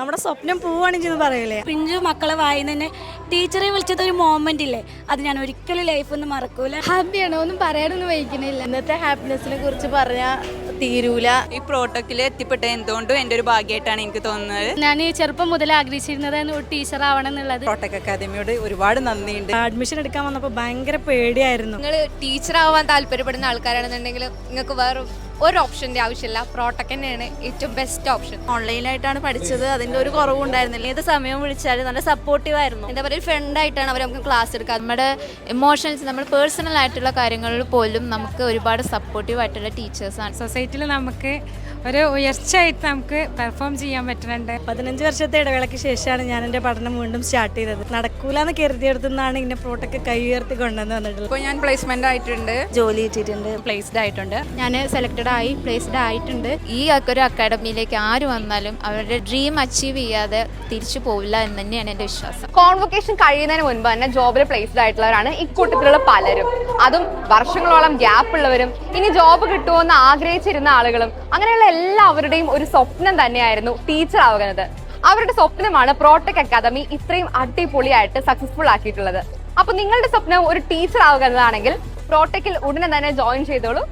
നമ്മുടെ സ്വപ്നം പോവാണെങ്കിൽ പറയില്ലേ പിഞ്ചു മക്കളെ വായി തന്നെ ടീച്ചറെ വിളിച്ചത് ഒരു മോമെന്റ് ഇല്ലേ? അത് ഞാൻ ഒരിക്കലും ലൈഫ് ഒന്നും മറക്കൂല. ഹാപ്പിയാണ് ഒന്നും പറയാനൊന്നും വഹിക്കുന്നില്ല ഇന്നത്തെ ഹാപ്പിനെസിനെ കുറിച്ച് പറഞ്ഞാൽ തീരൂല. ഈ പ്രോട്ടോക്കിൽ എത്തിപ്പെട്ട എന്തുകൊണ്ടും എന്റെ ഒരു ഭാഗ്യമായിട്ടാണ് എനിക്ക് തോന്നുന്നത്. ഞാൻ ചെറുപ്പം മുതൽ ആഗ്രഹിച്ചിരുന്നത് ഒരു ടീച്ചർ ആവണം എന്നുള്ളത്. പ്രോട്ടക് അക്കാദമിയോട് ഒരുപാട് നന്ദിയുണ്ട്. അഡ്മിഷൻ എടുക്കാൻ വന്നപ്പോൾ ഭയങ്കര പേടിയായിരുന്നു. നിങ്ങൾ ടീച്ചർ ആവാൻ താല്പര്യപ്പെടുന്ന ആൾക്കാരാണെന്നുണ്ടെങ്കിൽ നിങ്ങൾക്ക് വേറെ ഒരു ഓപ്ഷന്റെ ആവശ്യമില്ല. പ്രോട്ടക് തന്നെയാണ് ഏറ്റവും ബെസ്റ്റ് ഓപ്ഷൻ ഓൺലൈനായിട്ടാണ് പഠിച്ചത്. അതിന്റെ ഒരു കുറവും ഉണ്ടായിരുന്നില്ല. ഏത് സമയം വിളിച്ചാലും നല്ല സപ്പോർട്ടീവ് ആയിരുന്നു. എന്താ പറയുക ഫ്രണ്ട് ആയിട്ടാണ് അവർ നമുക്ക് ക്ലാസ് എടുക്കുക. നമ്മുടെ ഇമോഷൻസ് നമ്മൾ പേഴ്സണൽ ആയിട്ടുള്ള കാര്യങ്ങളിൽ പോലും നമുക്ക് ഒരുപാട് സപ്പോർട്ടീവ് ആയിട്ടുള്ള ടീച്ചേഴ്സാണ് സൊസൈറ്റിയിൽ നമുക്ക് ഒരു ഉയർച്ചയായിട്ട് നമുക്ക് പെർഫോം ചെയ്യാൻ പറ്റുന്നുണ്ട്. പതിനഞ്ച് വർഷത്തെ ഇടവേളയ്ക്ക് ശേഷമാണ് ഞാൻ എന്റെ പഠനം വീണ്ടും സ്റ്റാർട്ട് ചെയ്തത്. നടക്കൂലെന്ന് കരുതിയെടുത്തുനിന്നാണ് ഇന്നെ പ്രോട്ടൊക്കെ കൈ ഉയർത്തി കൊണ്ടുവന്ന് വന്നിട്ടുള്ളത് ഇപ്പോൾ ഞാൻ പ്ലേസ്മെന്റ് ആയിട്ടുണ്ട്. ജോലി കിട്ടിയിട്ടുണ്ട്. പ്ലേസ്ഡ് ആയിട്ടുണ്ട്. ഞാൻ സെലക്റ്റഡ് ആയി പ്ലേസ്ഡ് ആയിട്ടുണ്ട്. ഈ ഒരു അക്കാഡമിയിലേക്ക് ആര് വന്നാലും അവരുടെ ഡ്രീം അച്ചീവ് ചെയ്യാതെ തിരിച്ചു പോവില്ല എന്ന് തന്നെയാണ് എന്റെ വിശ്വാസം. കോൺവൊക്കേഷൻ കഴിയുന്നതിന് മുൻപ് തന്നെ ജോബിൽ പ്ലേസ്ഡ് ആയിട്ടുള്ളവരാണ് ഇക്കൂട്ടത്തിലുള്ള പലരും. അതും വർഷങ്ങളോളം ഗ്യാപ്പ് ഉള്ളവരും ഇനി ജോബ് കിട്ടുമോ എന്ന് ആഗ്രഹിച്ചിരുന്ന ആളുകളും അങ്ങനെയുള്ള എല്ലാവരുടെയും ഒരു സ്വപ്നം തന്നെയായിരുന്നു ടീച്ചർ ആവുന്നത്. അവരുടെ സ്വപ്നമാണ് പ്രോട്ടക് അക്കാദമി ഇത്രയും അടിപൊളിയായിട്ട് സക്സസ്ഫുൾ ആക്കിയിട്ടുള്ളത്. അപ്പൊ നിങ്ങളുടെ സ്വപ്നം ഒരു ടീച്ചർ ആവുക എന്നതാണെങ്കിൽ പ്രോട്ടക്കിൽ ഉടനെ തന്നെ ജോയിൻ ചെയ്തോളൂ.